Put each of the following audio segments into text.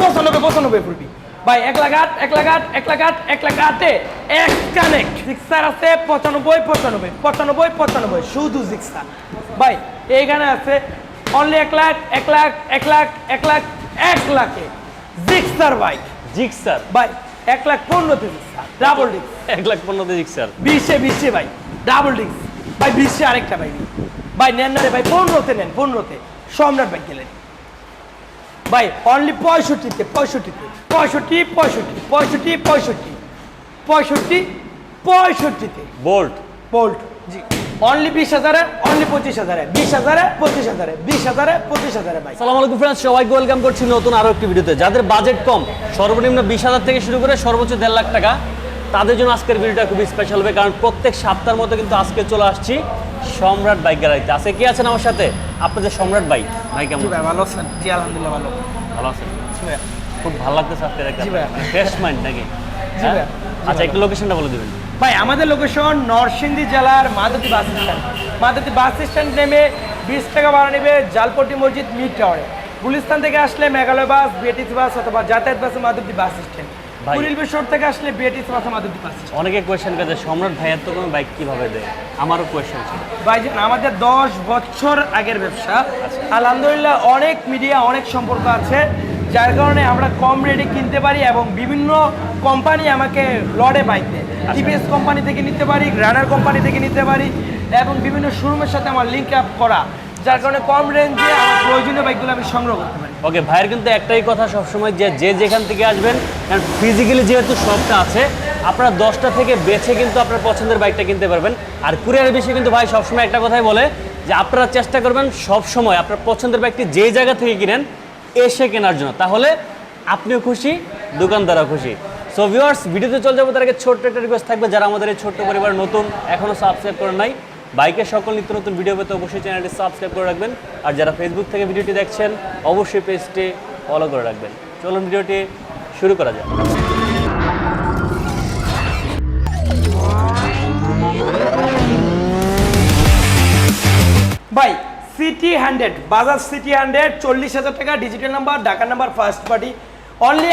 পঁচানব্বই পঁচানব্বই ফুলটি। ভাই এক লাখ আট এক লাখ আট এক লাখ আট এক লাখ আটে এক কানেক্ট জিক্সার আছে পঁচানব্বই পঁচানব্বই পঁচানব্বই পঁচানব্বই। শুধু জিক্সার ভাই এইখানে আছে অনলি এক লাখ এক লাখ এক লাখ এক লাখ এক লাখে জিক্সার বাইক জিক্সার ভাই এক লাখ পনেরোতে জিক্সার ডাবল ডিক্স এক লাখ পনেরোতে জিক্সার বিশে বিশে ভাই ডাবল ডিক্স ভাই বিশে আরেকটা ভাই। ভাই নেন না রে ভাই পনেরোতে নেন পনেরোতে। সম্রাট ভাই গেলেন। ভাই অনলি পঁয়ষট্টিতে পঁয়ষট্টিতে পঁয়ষট্টি পঁয়ষট্টি পঁয়ষট্টি পঁয়ষট্টি পঁয়ষট্টি পঁয়ষট্টিতে। বোল্ট বোল্ট জি। অনলি বিশ হাজারে অনলি পঁচিশ হাজারে বিশ হাজারে পঁচিশ হাজারে বিশ হাজারে পঁচিশ হাজারে ভাই। সালাম আলাইকুম ফ্রেন্ডস সবাইকে ওয়েলকাম করছি নতুন আরও একটি ভিডিওতে। যাদের বাজেট কম সর্বনিম্ন বিশ হাজার থেকে শুরু করে সর্বোচ্চ দেড় লাখ টাকা তাদের জন্য আজকের ভিডিওটা খুবই স্পেশাল হবে কারণ প্রত্যেক সপ্তাহের মতো কিন্তু আজকে চলে আসছি সম্রাট বাইক গ্যালারিতে। আজকে কি আছেন আমার সাথে? আপনাদের সম্রাট বাইক ভাই কেমন ভালো আছেন? জি আলহামদুলিল্লাহ ভালো। ভালো আছেন? খুব ভালো লাগতেছে আজকে ভাইয়া। ফ্রেশ মাইন্ড নাকি? হ্যাঁ? আচ্ছা একটু লোকেশনটা বলে দেবেন। ভাই আমাদের লোকেশন নরসিংদী জেলার মাদতি বাস স্ট্যান্ড। মাদতি বাস স্ট্যান্ড নেমে বিশ টাকা ভাড়া নেবে জালপট্টি মসজিদ মিড টাওয়ারে। গুলিস্তান থেকে আসলে মেঘালয় বাস বিএটিসি বাস অথবা যাতায়াত বাসে মাদতি বাস স্ট্যান্ড। কুড়িল বেশর থেকে আসলে বিএটিসি বাসে মাদতি বাস স্ট্যান্ড অনেকে কোয়েশ্চেন করে সম্রাট ভাইয়ের তো কোনো বাইক কীভাবে দেয়? আমারও কোয়েশ্চেন ছিল। ভাইজান আমাদের দশ বছর আগের ব্যবসা। আলহামদুলিল্লাহ অনেক মিডিয়া অনেক সম্পর্ক আছে। যার কারণে আমরা কম রেটে কিনতে পারি এবং বিভিন্ন কোম্পানি আমাকে লড়ে বাইক দেয় টিভিএস কোম্পানি থেকে নিতে পারি রানার কোম্পানি থেকে নিতে পারি এবং বিভিন্ন শোরুমের সাথে আমার লিঙ্ক আপ করা। যার কারণে কম রেঞ্জে আমার প্রয়োজনীয় বাইকগুলো আমি সংগ্রহ করতে পারি। ওকে, ভাইয়ের কিন্তু একটাই কথা সবসময় যে যে যেখান থেকে আসবেন, কারণ ফিজিক্যালি যেহেতু শপটা আছে, আপনারা দশটা থেকে বেছে কিন্তু আপনার পছন্দের বাইকটা কিনতে পারবেন। আর কুরিয়ারের বিষয়ে কিন্তু ভাই সবসময় একটা কথাই বলে যে, আপনারা চেষ্টা করবেন সবসময় আপনার পছন্দের বাইকটি যে জায়গা থেকে কিনেন, এসে কেনার জন্য। তাহলে আপনিও খুশি, দোকানদারও খুশি। সো ভিউয়ার্স ভিডিওতে চলে যাব, তার আগে ছোট্ট একটা রিকোয়েস্ট থাকবে, যারা আমাদের এই ছোট্ট পরিবার নতুন এখনও সাবস্ক্রাইব করেন নাই বাইকের সকল নিত্য নতুন ভিডিও পেতে অবশ্যই চ্যানেলটি সাবস্ক্রাইব করে রাখবেন। আর যারা ফেসবুক থেকে ভিডিওটি দেখছেন অবশ্যই পেজটি ফলো করে রাখবেন। চলুন ভিডিওটি শুরু করা যাক। ভাই CT hundred Bajaj CT hundred চল্লিশ হাজার টাকা digital number Dhaka number first party only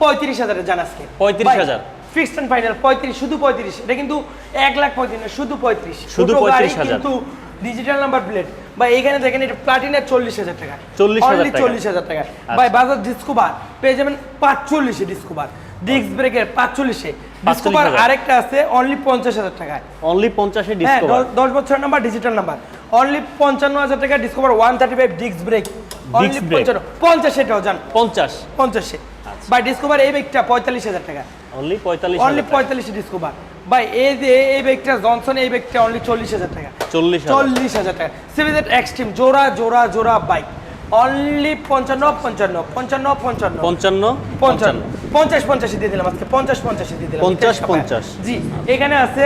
পঁয়ত্রিশ হাজারে জান পঁয়ত্রিশ 35,000 ফিক্সড অ্যান্ড ফাইনাল পঁয়ত্রিশ শুধু পঁয়ত্রিশ। এটা কিন্তু এক লাখ পঁয়ত্রিশ না, শুধু পঁয়ত্রিশ। শুধু দুটো 35,000 কিন্তু ডিজিটাল নাম্বার প্লেট বা এখানে দেখেন এটা প্লাটিনের চল্লিশ হাজার টাকা। 40,000 টাকা। চল্লিশ হাজার টাকা। ভাই বাজাজ ডিসকোভার পেয়ে যাবেন পাঁচচল্লিশে ডিসকোভার ডিস্ক ব্রেকের পাঁচচল্লিশে ডিসকোভার 45,000 আরেকটা আছে অনলি পঞ্চাশ হাজার টাকায়। অনলি পঞ্চাশে হ্যাঁ ডিসকাউন্ট দশ- দশ বছর নাম্বার ডিজিটাল নাম্বার অনলি পঞ্চান্ন হাজার টাকা Discover one thirty five disc brake only. পঞ্চান্ন। পঞ্চাশ এটাও যান পঞ্চাশ। পঞ্চাশে বাই ডিসকভার এই ব্যাগটা পঁয়তাল্লিশ হাজার টাকা। অনলি পঁয়তাল্লিশ অনলি পঁয়তাল্লিশে ডিসকভার ভাই এই যে এই ব্যাগটা জনসন এই ব্যাগটা অনলি চল্লিশ হাজার টাকা। চল্লিশ চল্লিশ হাজার টাকা। সিভিজেড এক্সট্রিম জোড়া জোড়া জোড়া বাইক অনলি পঞ্চান্ন পঞ্চান্ন পঞ্চান্ন পঞ্চান্ন। পঞ্চান্ন পঞ্চান্ন। পঞ্চাশ পঞ্চাশে দিয়ে দিলাম আজকে। পঞ্চাশ পঞ্চাশে দিয়ে দিলাম। পঞ্চাশ, পঞ্চাশ। জি এখানে আছে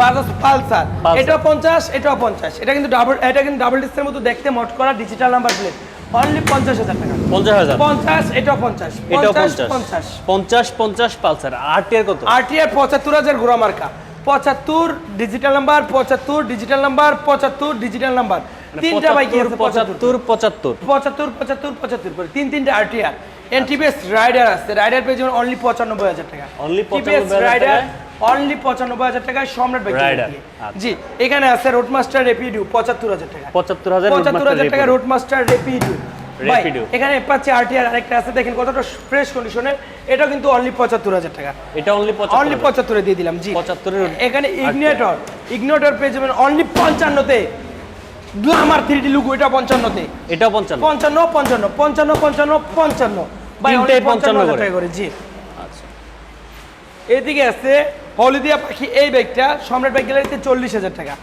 বাজাজ পালসার পালসার। এটা পঞ্চাশ এটাও পঞ্চাশ। এটা কিন্তু ডাবল এটা কিন্তু ডাবল ডিস্কের মতো দেখতে মোট করা ডিজিটাল নাম্বার প্লেট অনলি পঞ্চাশ হাজার টাকা। পঞ্চাশ হাজার। পঞ্চাশ এটাও পঞ্চাশ। এটাও পঞ্চাশ পঞ্চাশ। পঞ্চাশ। পঞ্চাশ পঞ্চাশ পালসার। আর কত? আরটিআর পঁচাত্তর হাজার ঘোড়া মার্কা। পঁচাত্তর ডিজিটাল নাম্বার পঁচাত্তর ডিজিটাল নাম্বার পঁচাত্তর ডিজিটাল নাম্বার তিনটা বাইক পঁচাত্তর। পঁচাত্তর পঁচাত্তর। পঁচাত্তর পঁচাত্তর করে। তিন তিনটে আরটিআর। এনটিপিএস রাইডার আছে। রাইডার পেয়ে অনলি পঁচানব্বই হাজার টাকা। টিপিএস রাইডার অনলি পঁচানব্বই হাজার টাকায়? সম্রাট বাইক আচ্ছা। জি এখানে আছে রোডমাস্টার রেপিডিউ পঁচাত্তর হাজার টাকা। পঁচাত্তর হাজার পঁচাত্তর হাজার টাকা রোডমাস্টার রেপিডিউ Rapido। এখানে পাচ্ছি আরটিআর আরেকটা আছে দেখেন কতটা ফ্রেশ কন্ডিশনের এটাও কিন্তু অনলি পঁচাত্তর হাজার টাকা। এটা অনলি অনলি দিয়ে দিলাম জি। 75 এর এখানে ইগনিটর ইগনিটর পেয়ে যাবেন অনলি লুকু এটা পঞ্চান্নতে। এটাও পঞ্চান্ন। পঞ্চান্ন পঞ্চান্ন পঞ্চান্ন পঞ্চান্ন পঞ্চান্ন। বাই তিনটেই only পঞ্চান্ন 55 হাজার করে। টাকা করে জি। আচ্ছা। এদিকে আছে হলদিয়া পাখি এই ব্যাগটা সম্রাট ব্যাগ গ্যালারিতে চল্লিশ হাজার 40,000 টাকা।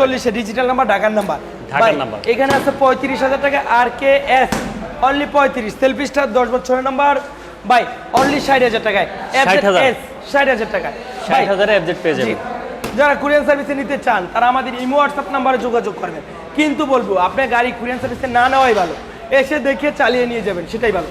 চল্লিশে ডিজিটাল নাম্বার ঢাকার নাম্বার ঢাকার নাম্বার। এখানে আছে পঁয়ত্রিশ হাজার টাকা আর কে এস অনলি পঁয়ত্রিশ। সেলফি স্টার দশ বছরের নাম্বার বাই অনলি ষাট হাজার টাকায়। ষাট হাজার? টাকায় ষাট হাজারে অ্যাবজেক্ট পেয়ে যাবেন। যারা কুরিয়ান সার্ভিসে নিতে চান তারা আমাদের ইমো হোয়াটসঅ্যাপ নাম্বারে যোগাযোগ করবেন। কিন্তু বলব আপনার গাড়ি কুরিয়ান সার্ভিসে না নেওয়াই ভালো। এসে দেখে চালিয়ে নিয়ে যাবেন সেটাই ভালো।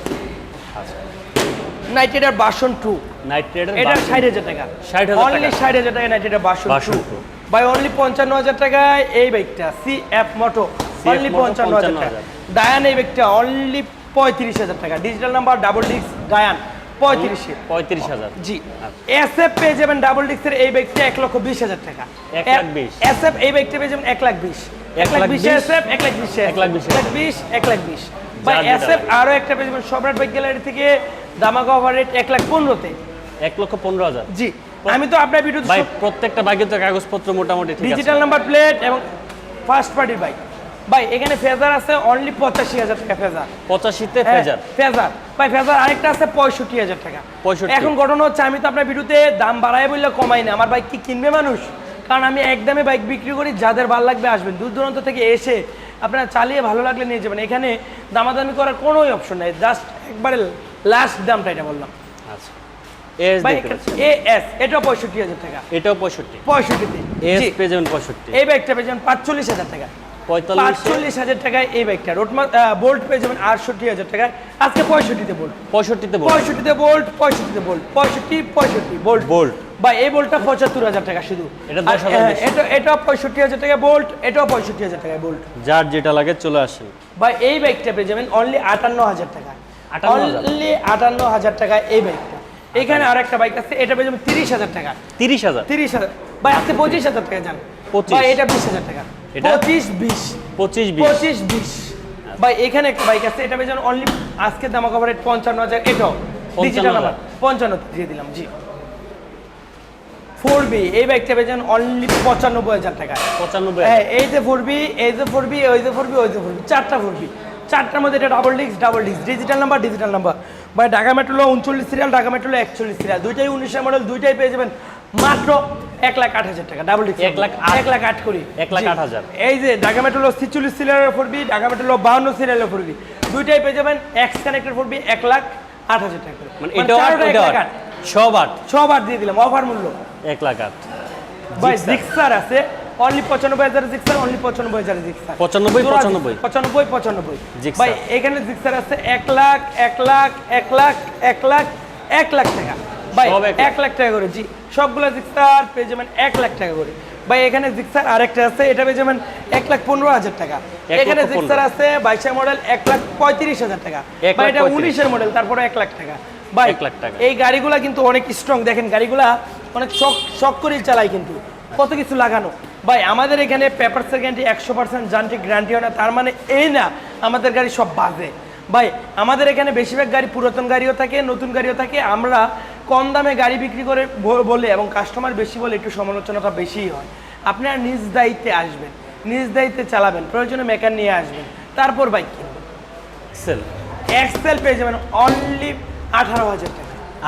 Night rider version two night rider এটা ষাট হাজার টাকা। 60,000 অনলি টাকা। ষাট হাজার টাকা night rider version two buy only পঞ্চান্ন হাজার টাকায় এই বাইকটা সি এফ মোটো অনলি পঞ্চান্ন হাজার টাকা। ডায়ান এই বাইকটা অনলি পঁয়ত্রিশ হাজার টাকা। ডিজিটাল নাম্বার ডাবল ডিস্ক ডায়ান পঁয়ত্রিশে। পঁয়ত্রিশ হাজার। জি। এস এফ পেয়ে যাবেন ডাবল ডিস্কের এই বাইকটা এক লক্ষ বিশ হাজার টাকা। এস এফ এই বাইকটা পেয়ে যাবেন এক লাখ বিশ। এক লাখ বিশ? এস এফ এক লাখ বিশ এক লাখ বিশ। এক লাখ বিশ এক লাখ বিশ। বা এস এফ আরও একটা পেয়ে যাবেন সম্রাট বাইক গ্যালারি থেকে ওভার রেট এক লাখ পনেরোতে। এক লক্ষ পনেরো হাজার। জি। আমি তো আপনার ভিডিও ভাই প্রত্যেকটা বাইকের তো কাগজপত্র মোটামুটি ঠিক আছে। ডিজিটাল নাম্বার প্লেট এবং ফার্স্ট পার্টির বাইক ভাই এখানে ফেজার আছে অনলি পঁচাশি হাজার টাকা ফেজার। পঁচাশিতে হ্যাঁ, ফেজার। ফেজার। ভাই ফেজার আরেকটা আছে পঁয়ষট্টি হাজার টাকা। 65 এখন ঘটনা হচ্ছে আমি তো আপনার ভিডিওতে দাম বাড়ায় বললে কমাই না। আমার বাইক কি কিনবে মানুষ? কারণ আমি একদমই বাইক বিক্রি করি যাদের ভালো লাগবে আসবেন। দূর দূরান্ত থেকে এসে আপনারা চালিয়ে ভালো লাগলে নিয়ে যাবেন। এখানে দামাদামি করার কোনোই অপশন নাই। জাস্ট একবারে লাস্ট দামটা এটা বললাম। আচ্ছা। এস ভাই দেখতে পাচ্ছি। এ এস এটাও পঁয়ষট্টি হাজার টাকা। এটাও এই বাইকটা পেয়ে যাবেন হাজার টাকা। পঁয়তাল্লিশ। পাঁচচল্লিশ হাজার টাকায় এই বাইকটা রোডমা বোল্ট পেয়ে যাবেন আটষট্টি হাজার টাকায় আজকে পঁয়ষট্টিতে বোল্ট পঁয়ষট্টিতে পঁয়ষট্টিতে বোল্ট পঁয়ষট্টিতে বোল্ট পঁয়ষট্টি পঁয়ষট্টি বোল্ট Bolt। বা এই বোল্টটা পঁচাত্তর হাজার টাকা শুধু। এটা আর, 10,000 হ্যাঁ। এটা এটা পঁয়ষট্টি হাজার টাকা বোল্ট এটাও পঁয়ষট্টি হাজার টাকায় বোল্ট যার যেটা লাগে চলে আসেন বা এই বাইকটা পেয়ে যাবেন অনলি আটান্ন হাজার টাকা। অনলি আটান্ন হাজার টাকায় এই বাইকটা এখানে আর একটা বাইক আছে এটা পেয়ে যাবেন তিরিশ হাজার টাকা। তিরিশ হাজার? তিরিশ হাজার। ভাই আজকে পঁচিশ হাজার টাকা যান 25 ভাই এটা বিশ হাজার টাকা। এটা? পঁচিশ বিশ। পঁচিশ পঁচিশ বিশ। ভাই এখানে একটা বাইক আছে এটা পেয়েছেন অনলি আজকে দামা কভারেট পঞ্চান্ন হাজার এটাও। ডিজিটাল 55,000 নাম্বার পঞ্চান্ন দিয়ে দিলাম জি। ফোর বি এই বাইকটা পেয়েছেন অনলি পঁচানব্বই হাজার টাকা। পঁচানব্বই হ্যাঁ এই যে ফোর বি এই যে ফোর বি ওই যে ফোর বি ওই যে ফোর বি চারটা ফোর বি চারটার মধ্যে এটা double disk double disk digital number digital number ভাই ঢাকা মেট্রোলো উনচল্লিশ সিরিয়াল ঢাকা মেট্রোলো একচল্লিশ সিরিয়াল দুইটাই উনিশের মডেল দুইটাই পেয়ে যাবেন মাত্র এক লাখ আট হাজার টাকা। ডাবল এক লাখ? এক লাখ আট করি। এক লাখ আট হাজার। এই যে ঢাকা মেট্রোলো ছিচল্লিশ সিরিয়ালের ফোর বি ঢাকা মেট্রোলো বাহান্ন সিরিয়ালের ফোর বি দুইটাই পেয়ে যাবেন এক্স কানেক্টেড ফোর বি এক লাখ আট হাজার টাকা। মানে মানে এটাও এক লাখ আট। সব আট। সব আট দিয়ে দিলাম অফার মূল্য। এক লাখ আট। ভাই। জিক্সার আছে। অনলি পঁচানব্বই হাজার জিক্সার অনলি পঁচানব্বই হাজার জিক্সার পঁচানব্বই, পঁচানব্বই। পঁচানব্বই পঁচানব্বই। ভাই এখানে জিক্সার আছে এক লাখ এক লাখ এক লাখ এক লাখ এক লাখ টাকা ভাই এক লাখ। টাকা করে জি সবগুলো জিক্সার পেয়ে যাবেন এক লাখ টাকা করে ভাই এখানে জিক্সার আরেকটা আছে এটা পেয়ে যাবেন এক লাখ পনেরো হাজার টাকা এখানে জিক্সার। আছে বাইশের মডেল এক লাখ পঁয়ত্রিশ হাজার টাকা ভাই এটা। উনিশের মডেল তারপরে এক লাখ টাকা ভাই এক লাখ টাকা। এই গাড়িগুলা কিন্তু অনেক স্ট্রং দেখেন গাড়িগুলা অনেক শক শক করেই চালাই কিন্তু কত কিছু লাগানো ভাই আমাদের এখানে পেপার গ্যারান্টি একশো পার্সেন্ট যান্ত্রিক গ্যারান্টি হয় না তার মানে এই না আমাদের গাড়ি সব বাজে। ভাই আমাদের এখানে বেশিরভাগ গাড়ি পুরাতন গাড়িও থাকে নতুন গাড়িও থাকে। আমরা কম দামে গাড়ি বিক্রি করে বলে এবং কাস্টমার বেশি বলে একটু সমালোচনাটা বেশিই হয়। আপনারা নিজ দায়িত্বে আসবেন নিজ দায়িত্বে চালাবেন প্রয়োজনে মেকার নিয়ে আসবেন। তারপর বাইক কিনবেন এক্সেল এক্সেল পেয়ে যাবেন অনলি আঠারো হাজার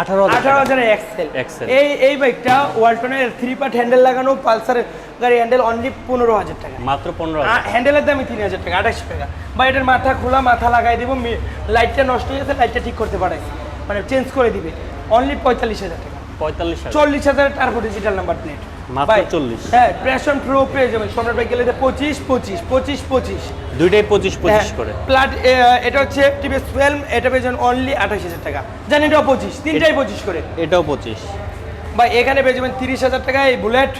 আঠারো আঠারো হাজারের এক্সেল এই এই বাইকটা ওয়ালটনের থ্রি পার্ট হ্যান্ডেল লাগানো পালসার গাড়ি হ্যান্ডেল অনলি পনেরো হাজার টাকা। মাত্র পনেরো হাজার। হ্যান্ডেলের দামই তিন হাজার টাকা আঠাশশো টাকা। বা এটার মাথা খোলা মাথা লাগাই দেবো লাইটটা নষ্ট হয়ে গেছে লাইটটা ঠিক করতে পারে মানে চেঞ্জ করে দিবে। অনলি পঁয়তাল্লিশ হাজার টাকা। পঁয়তাল্লিশ চল্লিশ হাজার তারপর ডিজিটাল নাম্বার প্লেট মাত্র 40 হ্যাঁ প্রেশন প্রো পেয়ে যাবেন। সম্রাট গেলে পঁচিশ পঁচিশ পঁচিশ পঁচিশ। দুইটাই পঁচিশ পঁচিশ হ্যাঁ, করে প্লাট এটা হচ্ছে টিভিএস টুয়েলভ এটা পেয়ে যাবেন অনলি আঠাশ হাজার টাকা। জানি এটাও পঁচিশ তিনটাই পঁচিশ করে। এটাও পঁচিশ। বা এখানে পেয়ে যাবেন তিরিশ হাজার টাকা এই বুলেট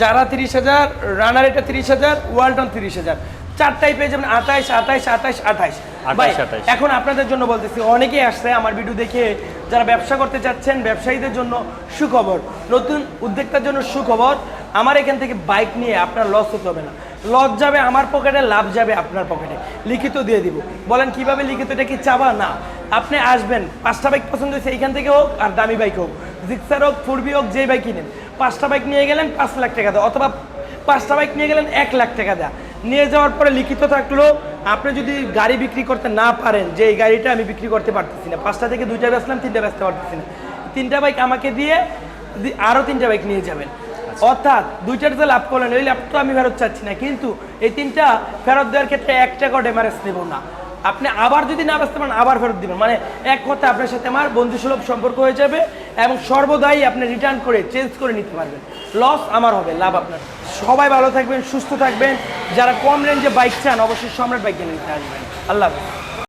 যারা তিরিশ হাজার রানার এটা তিরিশ হাজার ওয়ালটন তিরিশ হাজার। চারটাই পেয়ে যাবেন আঠাইশ আঠাইশ আঠাইশ আঠাইশ। 28, 28 এখন আপনাদের জন্য বলতেছি অনেকেই আসছে আমার ভিডিও দেখে যারা ব্যবসা করতে চাচ্ছেন ব্যবসায়ীদের জন্য সুখবর। নতুন উদ্যোক্তার জন্য সুখবর আমার এখান থেকে বাইক নিয়ে আপনার লস হতে হবে না। লস যাবে আমার পকেটে লাভ যাবে আপনার পকেটে লিখিত দিয়ে দিব। বলেন কীভাবে লিখিত এটা কি চাবা না। আপনি আসবেন পাঁচটা বাইক পছন্দ হয়েছে এইখান থেকে হোক আর দামি বাইক হোক। জিক্সার হোক ফুরবি হোক যেই বাইক কিনেন। পাঁচটা বাইক নিয়ে গেলেন পাঁচ লাখ টাকা দেওয়া অথবা পাঁচটা বাইক নিয়ে গেলেন এক লাখ টাকা দেওয়া নিয়ে যাওয়ার পরে লিখিত থাকল আপনি যদি গাড়ি বিক্রি করতে না পারেন যে এই গাড়িটা আমি বিক্রি করতে পারতেছি না পাঁচটা থেকে দুইটা বেচলাম তিনটা বেচতে পারতেছি না। তিনটা বাইক আমাকে দিয়ে আরও আরও তিনটা বাইক নিয়ে যাবেন। অর্থাৎ দুইটার যে লাভ করলেন ওই লাভ তো আমি ফেরত চাচ্ছি না কিন্তু এই তিনটা ফেরত দেওয়ার ক্ষেত্রে একটা করে ডেমারেজ নেব না। আপনি আবার যদি না বাঁচতে পারেন, আবার ফেরত দিবেন। মানে এক কথা আপনার সাথে আমার বন্ধুসুলভ সম্পর্ক হয়ে যাবে এবং সর্বদাই আপনি রিটার্ন করে চেঞ্জ করে নিতে পারবেন। লস আমার হবে, লাভ আপনার। সবাই ভালো থাকবেন, সুস্থ থাকবেন। যারা কম রেঞ্জে বাইক চান, অবশ্যই সম্রাট বাইক কিনে নিতে আসবেন। আল্লাহ হাফেজ।